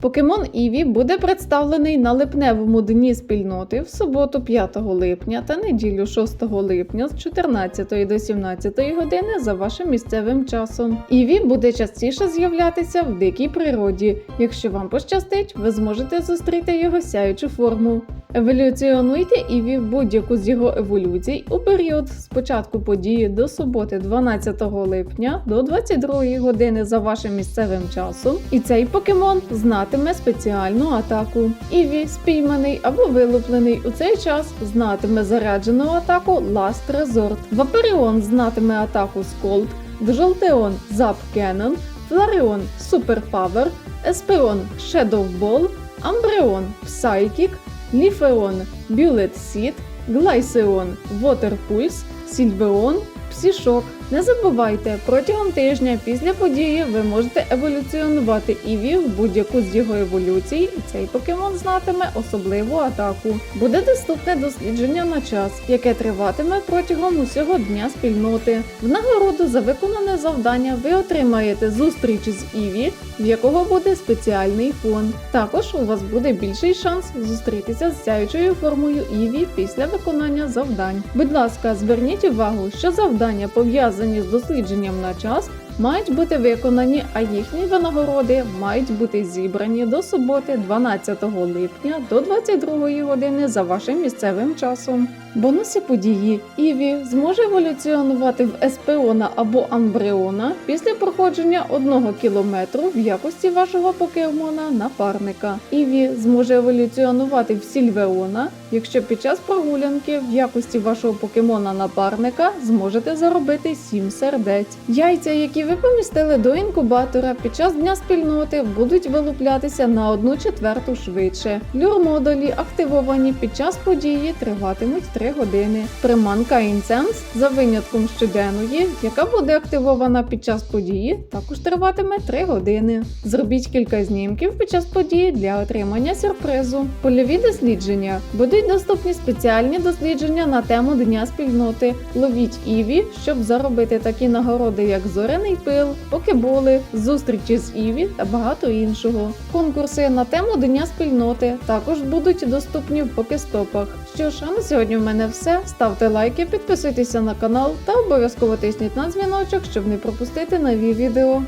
Покемон Іві буде представлений на липневому дні спільноти в суботу 5 липня та неділю 6 липня з 14 до 17 години за вашим місцевим часом. Іві буде частіше з'являтися в дикій природі. Якщо вам пощастить, ви зможете зустріти його сяючу форму. Еволюціонуйте Іві в будь-яку з його еволюцій у період з початку події до суботи 12 липня до 22 години за вашим місцевим часом. І цей покемон знатиме спеціальну атаку. Іві, спійманий або вилуплений у цей час, знатиме заряджену атаку Last Resort. Ваперіон знатиме атаку Сколд, Джолтеон Зап Cannon, Фларіон Супер Павер, Есперон Shadow Ball, Амбреон Psychic, Ліфеон Бюлет Сіт, Глайсеон Water Pulse, Сільвеон Псішок. Не забувайте, протягом тижня після події ви можете еволюціонувати Іві в будь-яку з його еволюцій, і цей покемон знатиме особливу атаку. Буде доступне дослідження на час, яке триватиме протягом усього дня спільноти. В нагороду за виконане завдання ви отримаєте зустріч з Іві, в якого буде спеціальний фон. Також у вас буде більший шанс зустрітися з сяючою формою Іві після виконання завдань. Будь ласка, зверніть увагу, що завдання пов'язані з дослідженням на час. Мають бути виконані, а їхні винагороди мають бути зібрані до суботи, 12 липня до 22 години за вашим місцевим часом. Бонуси події Іві зможе еволюціонувати в Еспеона або Амбреона після проходження 1 кілометру в якості вашого покемона напарника. Іві зможе еволюціонувати в Сільвеона, якщо під час прогулянки в якості вашого покемона напарника зможете заробити 7 сердець. Яйця, які ви помістили до інкубатора під час дня спільноти, будуть вилуплятися на 1 четверту швидше. Люр-модулі, активовані під час події, триватимуть 3 години. Приманка інценс за винятком щоденної, яка буде активована під час події, також триватиме 3 години. Зробіть кілька знімків під час події для отримання сюрпризу. Польові дослідження будуть доступні спеціальні дослідження на тему Дня спільноти. Ловіть Іві, щоб заробити такі нагороди, як зоряний пил, покеболи, зустрічі з Іві та багато іншого. Конкурси на тему Дня спільноти також будуть доступні в покестопах. Що ж, а на сьогодні в мене все. Ставте лайки, підписуйтеся на канал та обов'язково тисніть на дзвіночок, щоб не пропустити нові відео.